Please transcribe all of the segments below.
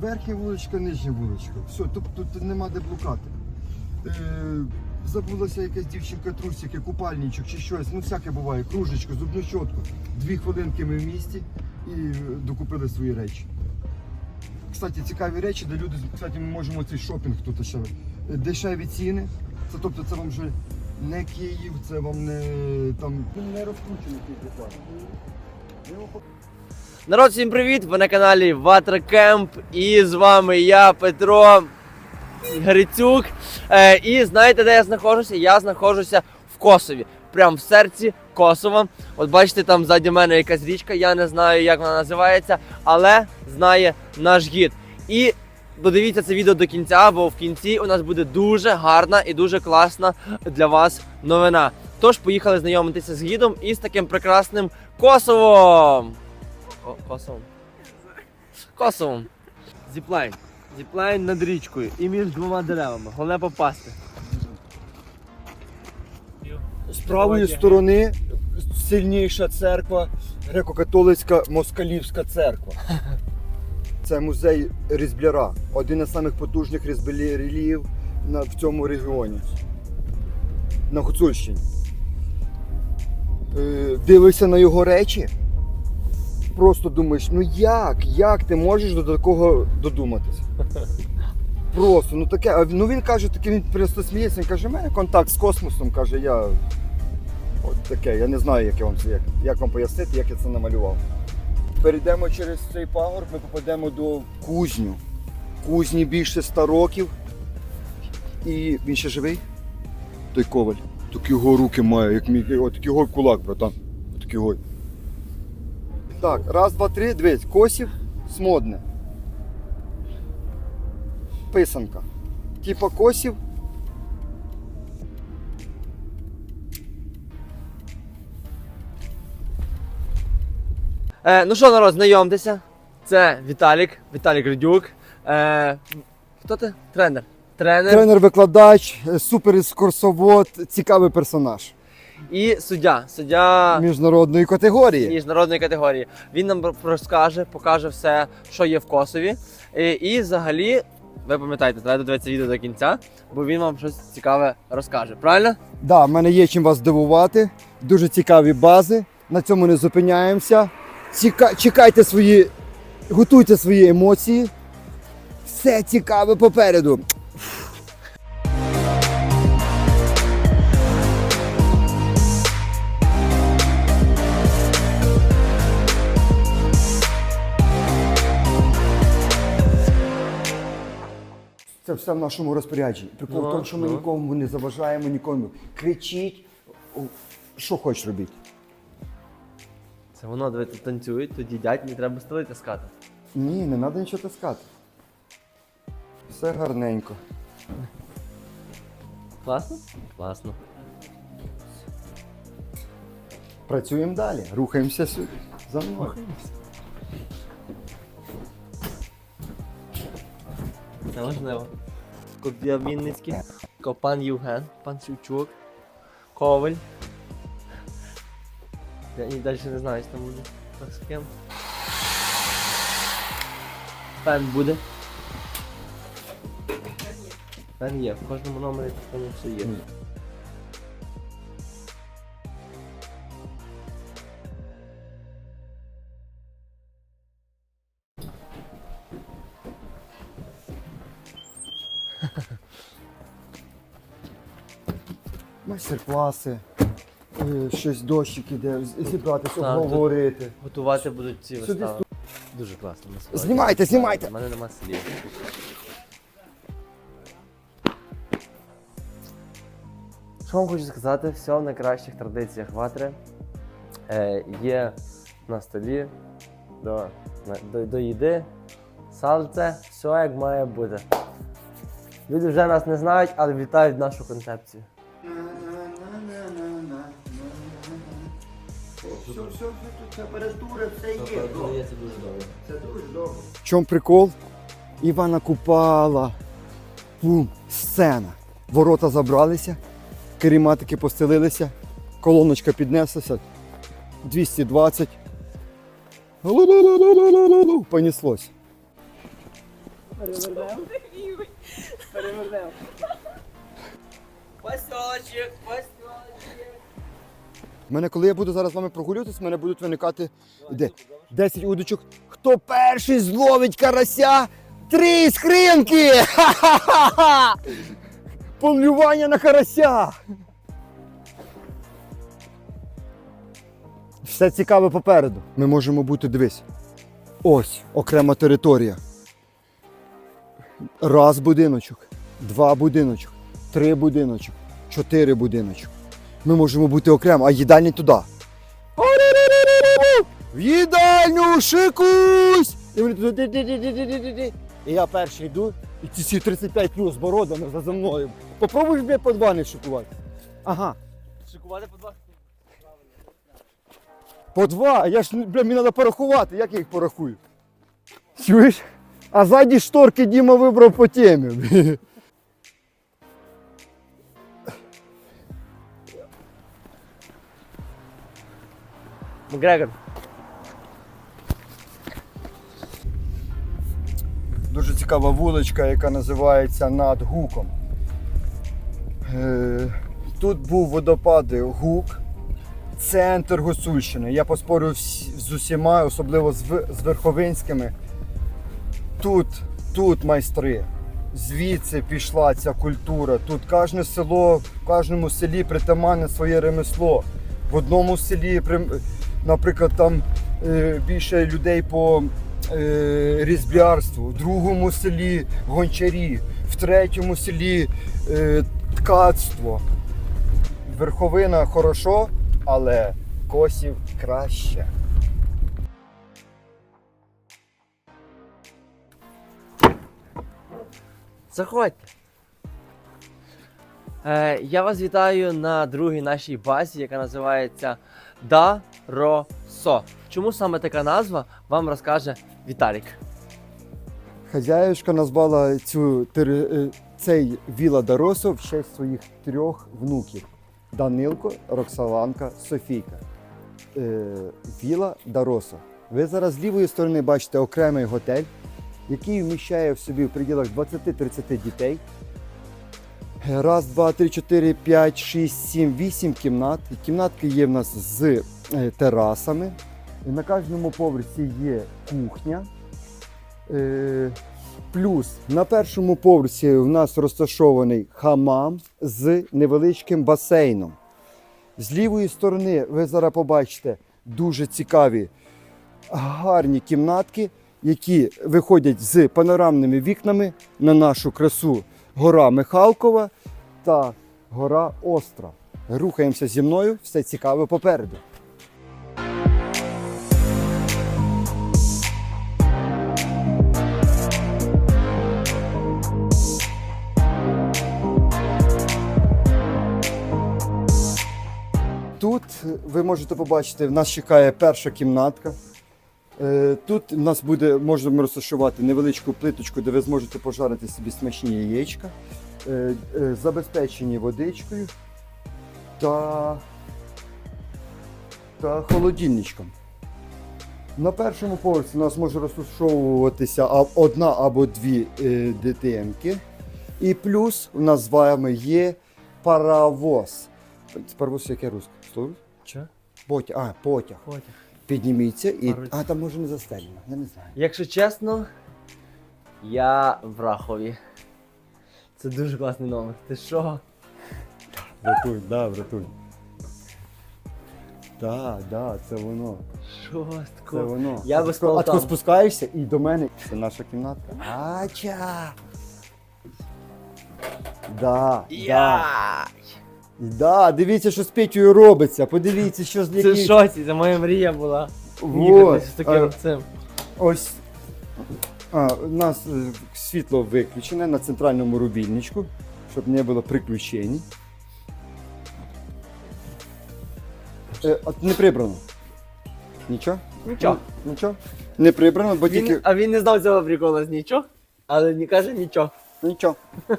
верхня вуличка, нижня вуличка. Все, тут, тут нема де блукати. Е, забулася якась дівчинка трусики, купальничок чи щось. Ну всяке буває, кружечку, зубну щотку. Дві хвилинки ми в місті і е, докупили свої речі. Кстати, цікаві речі, де люди, кстати, ми можемо цей шопінг тут ще. е, Дешеві ціни. Це тобто це вам вже не Київ, це вам не там не розкручений цей. Народ, всім привіт! Ви на каналі Ватракемп і з вами я, Петро Грицюк. Е, і знаєте, де я знаходжуся? Я знаходжуся в Косові, прямо в серці Косова. От бачите, там ззаді мене якась річка, я не знаю, як вона називається, але знає наш гід. І додивіться це відео до кінця, бо в кінці у нас буде дуже гарна і дуже класна для вас новина. Тож поїхали знайомитися з гідом і з таким прекрасним Косовом. Ко- Косовом. Косовом. Зіплайн. Зіплайн над річкою і між двома деревами. Головне попасти. З правої сторони сильніша церква, греко-католицька москалівська церква. Це музей різбляра, один із самих потужних різблярів в цьому регіоні. На Гуцульщині. Е, дивишся на його речі. Просто думаєш, ну як? Як ти можеш до такого додуматися? Просто, ну таке. Ну він каже, таке, він просто сміється, він каже, у мене контакт з космосом, каже, я От таке, я не знаю, як, я вам, як, як вам пояснити, як я це намалював. Перейдемо через цей пагорб, ми попадемо до кузню. Кузні більше 100 років. І він ще живий? Той коваль. Так його руки має, як мій, от такий його кулак, братан. От такий його. Так, раз, два, три, дивись, косів, смодне. Писанка. Типа косів, Е, ну що, народ, знайомтеся. Це Віталік, Віталік Радюк. Е, хто ти? Тренер. Тренер тренер-викладач, суперекскурсовод, цікавий персонаж і суддя. Суддя міжнародної категорії. міжнародної категорії. Він нам розкаже, покаже все, що є в Косові. І, і взагалі, ви пам'ятаєте, треба додивитися відео до кінця, бо він вам щось цікаве розкаже. Правильно? Да, в мене є чим вас здивувати. Дуже цікаві бази. На цьому не зупиняємося. Ціка... Чекайте свої, готуйте свої емоції. Все цікаве попереду. Це все в нашому розпорядженні. Прикол в Ну, тому, що ми ну. нікому не заважаємо, нікому. Кричіть, що хочеш робити. Це воно, дивіться, танцюють, тут їдять, не треба столи таскати. Ні, не треба нічого таскати. Все гарненько. Класно? Класно. Працюємо далі, рухаємося сюди. За мною. Це важливо. Копія Вінницький, Копан Євген, пан Сівчук, Коваль. Я і далі не знаю, що там буде. Так, з ким. Пен буде. Пен є, в кожному номері пен все є. Майстер-класи, е, щось дощик іде, зібратися, Так, тут- обговорити. Готувати будуть ці Сюди вистави. Дуже класно. насправді. Знімайте, знімайте! У мене нема слів. Що вам хочу сказати, все в найкращих традиціях ватри. Е, є на столі до, на- до, до їди, сальце, все як має бути. Люди вже нас не знають, але вітають нашу концепцію. Все, все, все, температура, все є. Це дуже добре. Це дуже добре. В чому прикол? Івана Купала. Бум, сцена. Ворота забралися, керіматики постелилися, колоночка піднеслася. 220. Лу-лу-лу-лу-лу-лу-лу. Понеслось. Перевернемо. Посьочек, посьочек. У мене, коли я буду зараз з вами прогулюватись, в мене будуть виникати де, 10 удочок. Хто перший зловить карася? Три скринки! Ха-ха-ха! Полювання на карася! Все цікаве попереду. Ми можемо бути, дивись. Ось окрема територія. Раз будиночок, два будиночок, три будиночок, чотири будиночок. Ми можемо бути окремо, а їдальня туди. В їдальню шикусь! І вони туди. І я перший йду, і ці всі 35 плюс з бородами за мною. Попробуй блядь, по два не шикувати. Ага. Шикувати по два. По два, я ж, бля, мені треба порахувати, як я їх порахую. Чуєш? А ззаді шторки Діма вибрав по темі. Макгрегор. Дуже цікава вуличка, яка називається над гуком. Е, Тут був водопад Гук, центр Гуцульщини. Я поспорю з усіма, особливо з Верховинськими. Тут, тут майстри. Звідси пішла ця культура. Тут кожне село, в кожному селі притаманне своє ремесло. В одному селі, наприклад, там е, більше людей по е, різблярству, в другому селі гончарі, в третьому селі е, ткацтво. Верховина хорошо, але косів краще. Заходьте. Е, я вас вітаю на другій нашій базі, яка називається Даросо. Чому саме така назва вам розкаже Віталік. Хазяюшка назвала цю, е, цей Віла Даросо в честь своїх трьох внуків: Данилко, Роксаланка, Софійка. Е, Віла Даросо. Ви зараз з лівої сторони бачите окремий готель, який вміщає в собі в приділах 20-30 дітей. Раз, два, три, чотири, п'ять, шість, сім, вісім кімнат. Кімнатки є в нас з е, терасами. На кожному поверсі є кухня. Е, Плюс на першому поверсі у нас розташований хамам з невеличким басейном. З лівої сторони ви зараз побачите дуже цікаві гарні кімнатки, які виходять з панорамними вікнами на нашу красу гора Михалкова та гора Остра. Рухаємося зі мною, все цікаве попереду. Тут ви можете побачити, в нас чекає перша кімнатка. Е, Тут у нас буде, можемо розташувати невеличку плиточку, де ви зможете пожарити собі смачні яєчка, е, е, забезпечені водичкою та, та холодильничком. На першому поверсі у нас може розташовуватися одна або дві дитинки. І плюс у нас з вами є паровоз. Паровоз яке русське? Слово? Потяг. А, потяг. Потяг. Підніміться і. Пару- А, там може не застелено, я не знаю. Якщо чесно, я в Рахові. Це дуже класний номер. Ти що? Братуй, да, братуй. Так, да, це воно. Це воно. Я би А спав тако там. спускаєшся і до мене. Це наша кімнатка. Ача! Да, да. Я! Да, дивіться, що з Петєю робиться. Подивіться, що з Це в яким- шоці, це моя мрія була. Вот. Їхати з таким цим. Ось. А, у нас е, світло виключене на центральному рубільничку, щоб не було приключень. Е, от не прибрано. Нічого? Нічого. Нічого? Не прибрано, бо Він, тільки. а він не знав цього прикола з нічого, але не каже нічого. Нічого.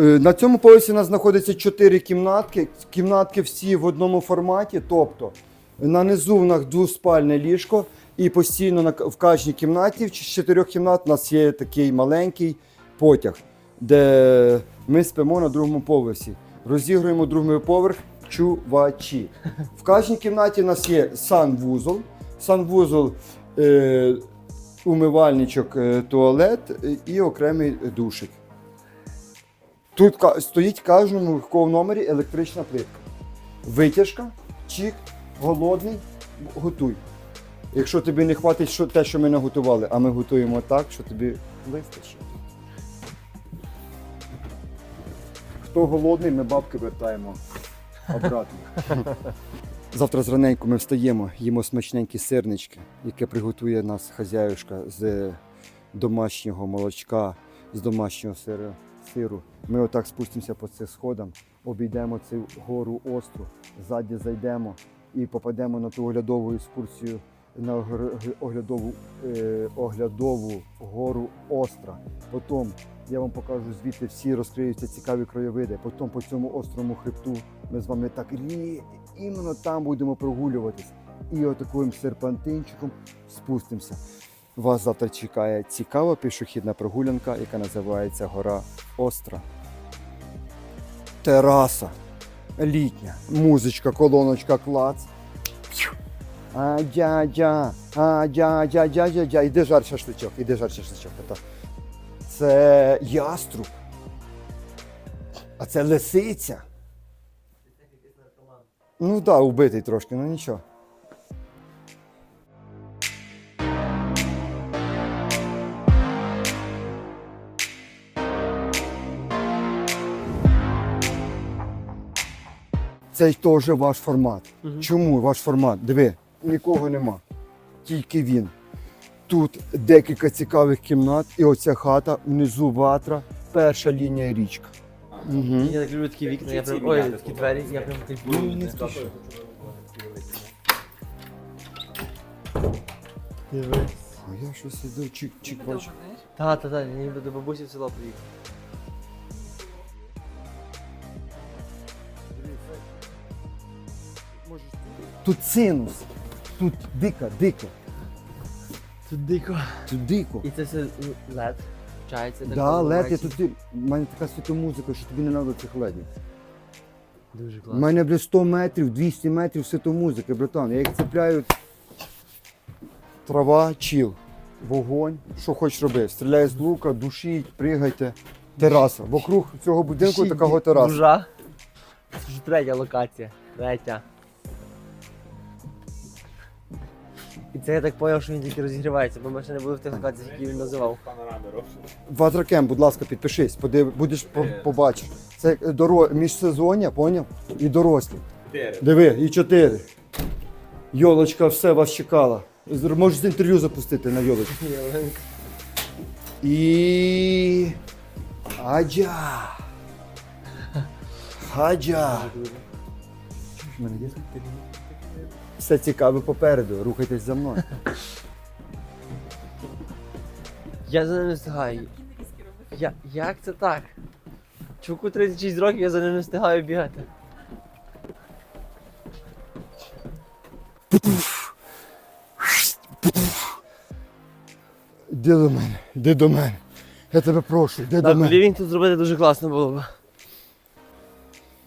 На цьому поясі у нас знаходиться чотири кімнатки. Кімнатки всі в одному форматі. Тобто на низу в нас двоспальне ліжко, І постійно в кожній кімнаті, в чотирьох кімнат, у нас є такий маленький потяг, де ми спимо на другому поверсі. Розігруємо другий поверх чувачі. В кожній кімнаті у нас є санвузол. Санвузол, е, умивальничок, е, туалет е, і окремий душик. Тут стоїть в кожному в номері електрична плитка. Витяжка, чик, голодний, готуй. Якщо тобі не хватить що, те, що ми наготували, а ми готуємо так, що тобі вистачить. Хто голодний, ми бабки вертаємо обратно. Завтра зраненько ми встаємо, їмо смачненькі сирнички, яке приготує нас хазяюшка з домашнього молочка, з домашнього сиру. Сиру. Ми отак спустимося по цим сходам, обійдемо цю гору остру, ззаді зайдемо і попадемо на ту оглядову екскурсію на оглядову, е, оглядову гору Остра. Потім я вам покажу звідти всі розкриються цікаві краєвиди. Потім по цьому острому хребту ми з вами так іменно там будемо прогулюватись. І отаким серпантинчиком спустимося. Вас завтра чекає цікава пішохідна прогулянка, яка називається Гора Остра. Тераса. Літня. Музичка, колоночка, клац. А дядя, а дядя, дядя, дядя. Іди жар шашличок, іди жар шашличок. Це яструб. А це лисиця. Ну так, да, убитий трошки, ну нічого. Це теж ваш формат. Мгм. Чому ваш формат? Диви, нікого нема. Тільки він. Тут декілька цікавих кімнат, і оця хата, внизу ватра, перша лінія річка. Угу. Я так люблю такі вікна, я прям. Ой, такі двері, я прям так Ну, не спіши. Дивись. А я щось іду, чик-чик бачу. Та, та, та, ніби до бабусі в село приїхав. Тут синус, тут дико, дико, Тут дико. тут дико. І це все лед. Вчається. так Да, лед, я тут. У мене така світомузика, що тобі не треба цих ледів. Дуже У класно. мене бля 100 метрів, 200 метрів світомузики, братан. Я їх цепляю. Трава, чіл, вогонь. Що хочеш роби? Стріляй з лука, душіть, пригайте. Тераса. Вокруг цього будинку такого тераса. Дужа. Це вже третя локація. Третя. І це я так зрозумів, що він тільки розігрівається, бо ми ще не були в тих локаціях, які він називав. Ватракем, будь ласка, підпишись, подив, будеш по- побачиш. Це доро... міжсезоння, поняв? І дорослі. Диви, і чотири. Йолочка, все вас чекала. З- Можеш з інтерв'ю запустити на йолочку. І. Аджа. Хаджа. Чуєш мене, є? Все цікаве попереду, рухайтесь за мною. Я за ним не встигаю. Я, як це так? Чуваку 36 років, я за ним не встигаю бігати. Іди до мене, іди до мене. Я тебе прошу, іди до Так, мене. лівень тут зробити дуже класно було б.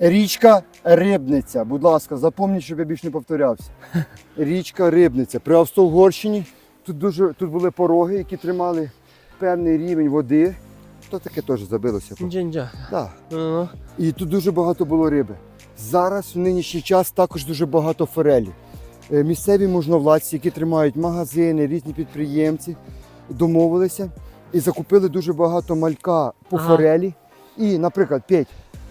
Річка Рибниця. Будь ласка, запам'ятайте, щоб я більше не повторявся. Річка Рибниця. При Австро-Угорщині тут дуже тут були пороги, які тримали певний рівень води. То таке теж забилося. Да. І тут дуже багато було риби. Зараз в нинішній час також дуже багато форелі. Е, Місцеві можновладці, які тримають магазини, різні підприємці, домовилися і закупили дуже багато малька по Ага. форелі. І, наприклад, Петь,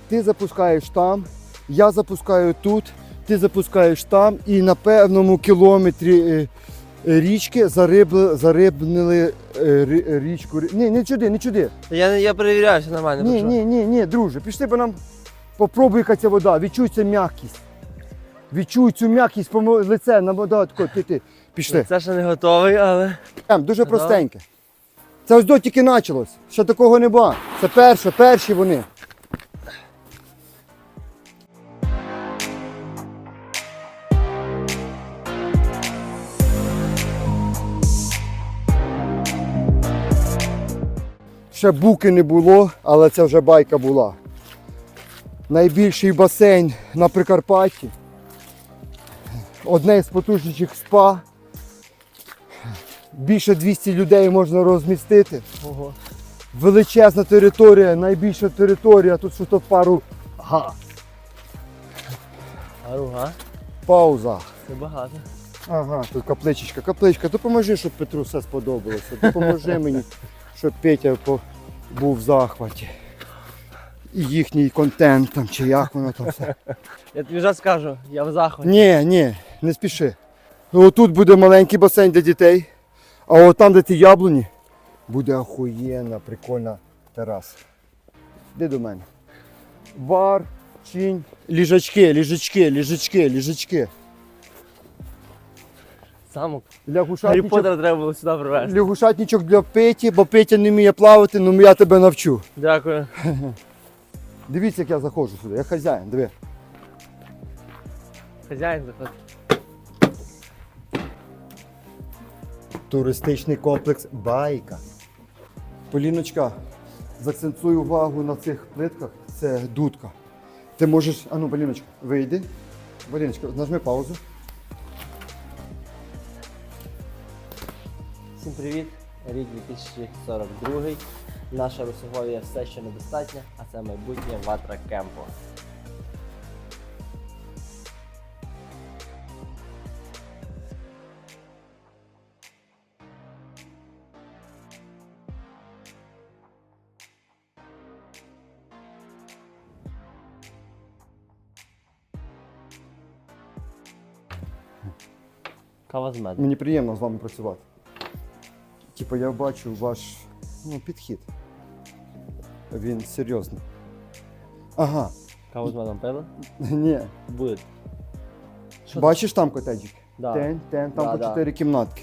ти запускаєш там, я запускаю тут, ти запускаєш там, і на певному кілометрі е, річки зарибли, зарибнили е, річку. Ні, не чуди, не чуди. Я, я перевіряю, все нормально. Ні, ні, ні, ні, друже, пішли бо нам попробуй яка ця вода, відчуй цю м'якість. Відчуй цю м'якість по лице на вода, тако, ти, ти. Пішли. Це ще не готовий, але. Ем, дуже простеньке. Це ось до тільки почалось. Ще такого не було. Це перше, перші вони. Ще буки не було, але це вже байка була. Найбільший басейн на Прикарпатті. Одне з потужніших спа. Більше 200 людей можна розмістити. Ого. Величезна територія, найбільша територія, тут що то пару га. Пауза. Це багато. Ага, тут капличечка. Капличка, допоможи, щоб Петру все сподобалося. Допоможи мені, щоб Петя по- був в захваті. І їхній контент там, чи як воно там все. Я тобі вже скажу, я в захваті. Ні, ні, не спіши. Отут буде маленький басейн для дітей, а от там, де ті яблуні, буде охуєнна, прикольна тераса. Де до мене? Бар, чинь, ліжачки, ліжачки, ліжачки, ліжачки. Самок. Гаррі Лягушатничок, Поттера треба було сюди привезти. лягушатничок для Петі, бо Петя не вміє плавати, ну я тебе навчу. Дякую. Дивіться, як я заходжу сюди, я хазяїн, диви. Хазяїн заходить. Туристичний комплекс Байка. Поліночка, заакцентуй увагу на цих плитках. Це дудка. Ти можеш. Ану, Поліночка, вийди. Поліночка, нажми паузу. Всім привіт! Рік 2042. Наша Русоговія все ще недостатня, а це майбутнє ватра кемпу. Кава з медом. Мені приємно з вами працювати. Типу, я бачу ваш ну, підхід. Він серйозний. Ага. Каву з медом пили? Ні. Буде. Що Бачиш там котеджик? Да. Тен, тен, там Да, по да. чотири кімнатки.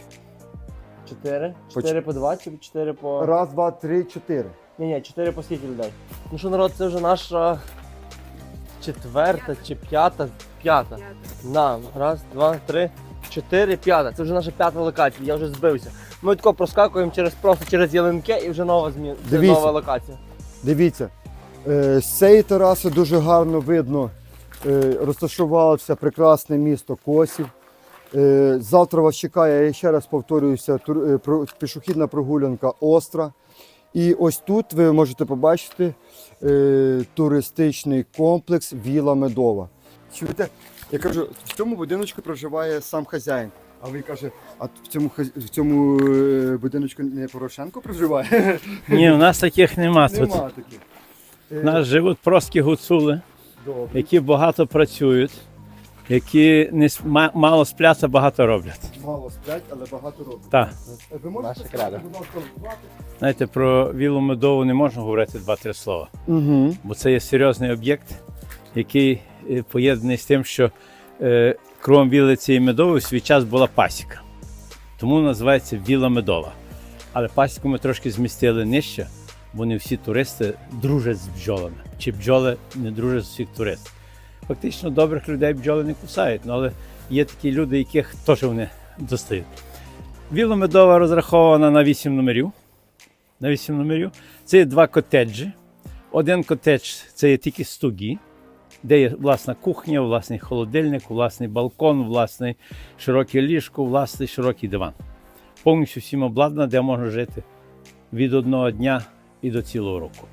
Чотири? По Чотири по два чи чотири по. Раз, два, три, чотири. Ні, ні, чотири по скільки людей. Ну що, народ, це вже наша четверта чи п'ята. П'ята. На, раз, два, три, чотири, п'ята. Це вже наша п'ята локація, я вже збився. Ми тако проскакуємо через просто через ялинки і вже нова зміна. Це Дивіться. нова локація. Дивіться, е, з цієї тераси дуже гарно видно, е, розташувалося прекрасне місто Косів. Е, Завтра вас чекає, я ще раз повторююся, тур- е, про- пішохідна прогулянка Остра. І ось тут ви можете побачити е, туристичний комплекс Віла Медова. Чуєте? Я кажу, в цьому будиночку проживає сам хазяїн. А ви каже, а в цьому хаз- в цьому е, будиночку не Порошенко проживає? Ні, у нас таких нема тут. Нема таких. Е, У нас живуть прості гуцули, Добре. які багато працюють, які не с- ма- мало сплять, а багато роблять. Мало сплять, але багато роблять. Так, Ви можете сказати, будь ласка, знаєте, про вілу медову не можна говорити два-три слова, Угу. бо це є серйозний об'єкт, який е, поєднаний з тим, що е, кругом віли цієї медови в свій час була пасіка. Тому називається віла медова. Але пасіку ми трошки змістили нижче, бо не всі туристи дружать з бджолами. Чи бджоли не дружать з всіх туристів. Фактично добрих людей бджоли не кусають, ну, але є такі люди, яких теж вони достають. Віла медова розрахована на 8 номерів. На 8 номерів. Це є два котеджі. Один котедж це є тільки стуги, де є власна кухня, власний холодильник, власний балкон, власний широке ліжко, власний широкий диван. Повністю всім обладнано, де можна жити від одного дня і до цілого року.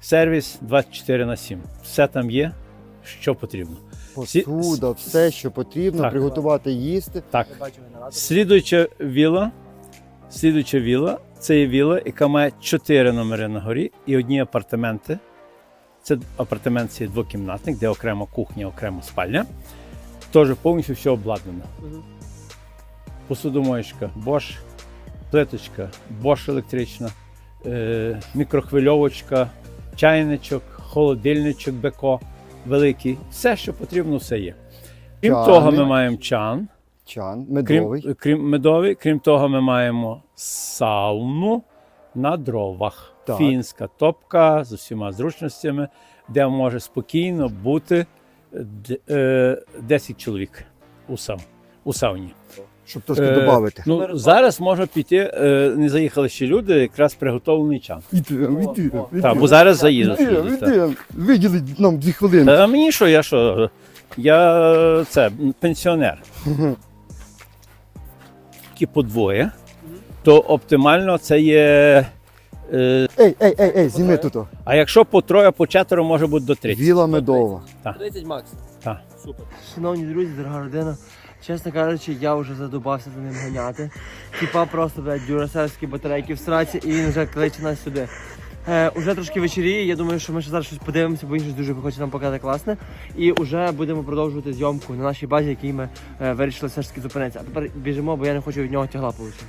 Сервіс 24 на 7. Все там є, що потрібно. Посуда, все, що потрібно, Так. приготувати їсти. Так. Слідуюча віла, слідуюча віла це є віла, яка має чотири номери на горі і одні апартаменти. Це апартамент це є двокімнатник, де окрема кухня, окрема спальня. Теж повністю все обладнано. Мгм. Посудомоєчка, Bosch, плиточка, Bosch електрична, е, мікрохвильовочка, чайничок, холодильничок Беко великий. Все, що потрібно, все є. Крім Чани. того, ми маємо чан. Чан, Крім, крім медовий, крім того, ми маємо сауну на дровах. Так. Фінська топка з усіма зручностями, де може спокійно бути д- е, 10 чоловік у, сау, у сауні. щоб трошки Е, додати. Ну, зараз може піти, е, не заїхали ще люди, якраз приготовлений чан. Так, бо зараз заїдуть. Виділіть нам дві хвилини. Та мені що, я що? Я це пенсіонер. Тільки по двоє, то оптимально це є. Е, Ей, ей, ей, ей, зніми тут. а якщо по троє, по четверо, може бути до 30. Віла медова. 30 макс. Так. Супер. Шановні друзі, дорога родина. Чесно кажучи, я вже задубався за ним ганяти. Типа просто, блядь, дюрасельські батарейки в сраці, і він вже кличе нас сюди. Е, уже трошки вечоріє, я думаю, що ми ще зараз щось подивимося, бо він щось дуже хоче нам показати класне. І вже будемо продовжувати зйомку на нашій базі, якій ми е, вирішили все ж таки зупинитися. А тепер біжимо, бо я не хочу від нього тягла получити.